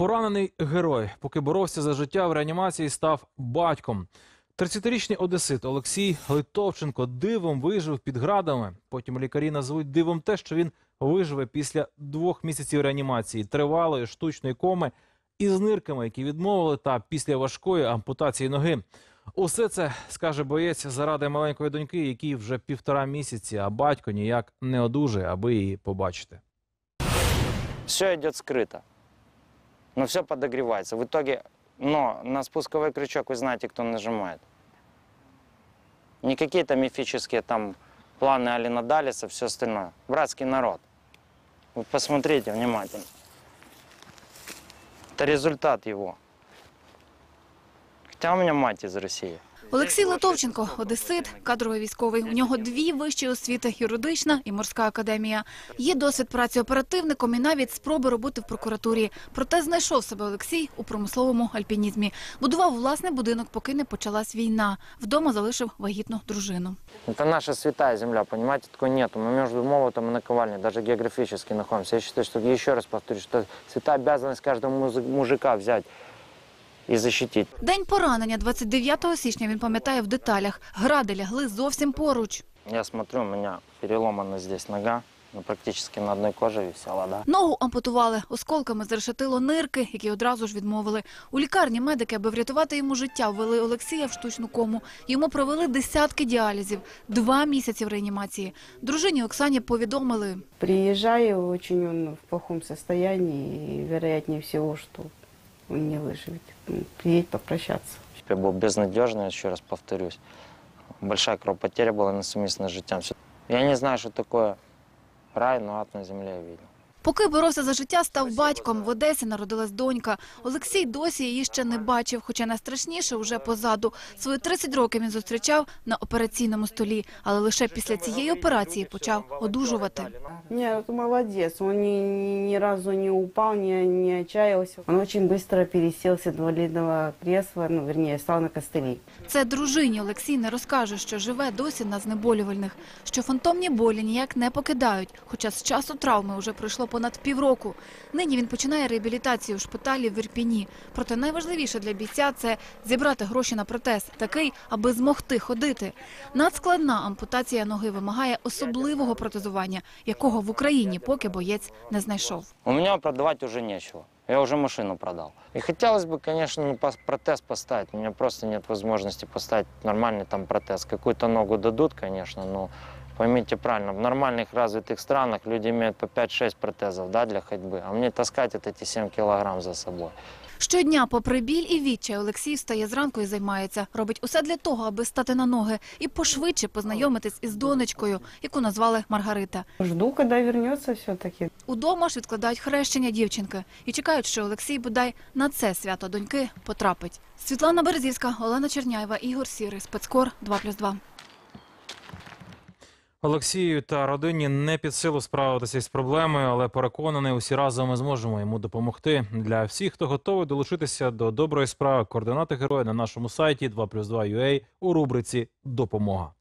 Поранений герой, поки боровся за життя в реанімації, став батьком. 30-річний одесит Олексій Литовченко дивом вижив під градами. Потім лікарі назвуть дивом те, що він виживе після двох місяців реанімації, тривалої штучної коми із нирками, які відмовили, та після важкої ампутації ноги. Усе це скаже боєць заради маленької доньки, якій вже півтора місяці, а батько ніяк не одужає, аби її побачити. Все идет скрыто. Но все подогревается. В итоге, но на спусковой крючок вы знаете, кто нажимает. Не какие-то мифические там планы Алина Далиса, все остальное. Братский народ. Вы посмотрите внимательно. Это результат его. Хотя у меня мать из России. Олексій Литовченко – одесит, кадровий військовий. У нього дві вищі освіти – юридична і морська академія. Є досвід праці оперативником і навіть спроби роботи в прокуратурі. Проте знайшов себе Олексій у промисловому альпінізмі. Будував власний будинок, поки не почалась війна. Вдома залишив вагітну дружину. Это наша святая земля, понимаете, такой нету. Мы между молотом и наковальней, даже географически находимся. Я считаю, что, еще раз повторюсь, что святая обязанность каждого музы- мужика взять и защитить. День поранення 29 січня він пам'ятає в деталях. Гради лягли зовсім поруч. Я смотрю, у меня переломана здесь нога, ну, практически на одной коже висела, да. Ногу ампутували, осколками зрешетило нирки, які одразу ж відмовили. У лікарні медики, аби врятувати йому життя, ввели Олексія в штучну кому. Йому провели десятки діалізів, два місяці в реанімації. Дружині Оксані повідомили. Приезжаю, очень он в плохом состоянии, и вероятнее всего, что он не выживет. Ну, Приедь попрощаться. Я был безнадежный, еще раз повторюсь. Большая кровопотеря была несуместна с життям. Всё- Я не знаю, что такое рай, но ад на земле я видел. Поки боровся за життя, став батьком. В Одесі народилась донька. Олексій досі її ще не бачив, хоча найстрашніше вже позаду. Свої 30 років він зустрічав на операційному столі, але лише після цієї операції почав одужувати. Нет, он молодец, он ни, ни, ни разу не упал, не, не отчаялся. Он очень быстро пересел с инвалидного кресла, ну, вернее, стал на костыли. Це дружині Олексій не розкаже, що живе досі на знеболювальних, що фантомні болі ніяк не покидають, хоча з часу травми вже пройшло понад півроку. Нині він починає реабілітацію в шпиталі в Ірпіні. Проте найважливіше для бійця – це зібрати гроші на протез, такий, аби змогти ходити. Надскладна ампутація ноги вимагає особливого протезування, якого в Україні поки боєць не знайшов. У меня продавать уже нечего. Я уже машину продал. И хотелось бы, конечно, ну, протез поставить. У меня просто нет возможности поставить нормальный там протез. Какую-то ногу дадут, конечно, но поймите правильно, в нормальных развитых странах люди имеют по 5-6 протезов да, для ходьбы. А мне таскать вот эти 7 килограмм за собой. Щодня, попри біль і відчай, Олексій встає зранку і займається. Робить усе для того, аби стати на ноги і пошвидше познайомитись із донечкою, яку назвали Маргарита. Жду, когда вернется все-таки. Удома ж відкладають хрещення дівчинки і чекають, що Олексій бодай на це свято доньки потрапить. Світлана Березівська, Олена Черняєва, Ігор Сірий, спецкор 2+,2. Олексію та родині не під силу справитися із проблемою, але переконаний, усі разом ми зможемо йому допомогти. Для всіх, хто готовий долучитися до доброї справи, координати героя на нашому сайті 2+,2 UA у рубриці Допомога.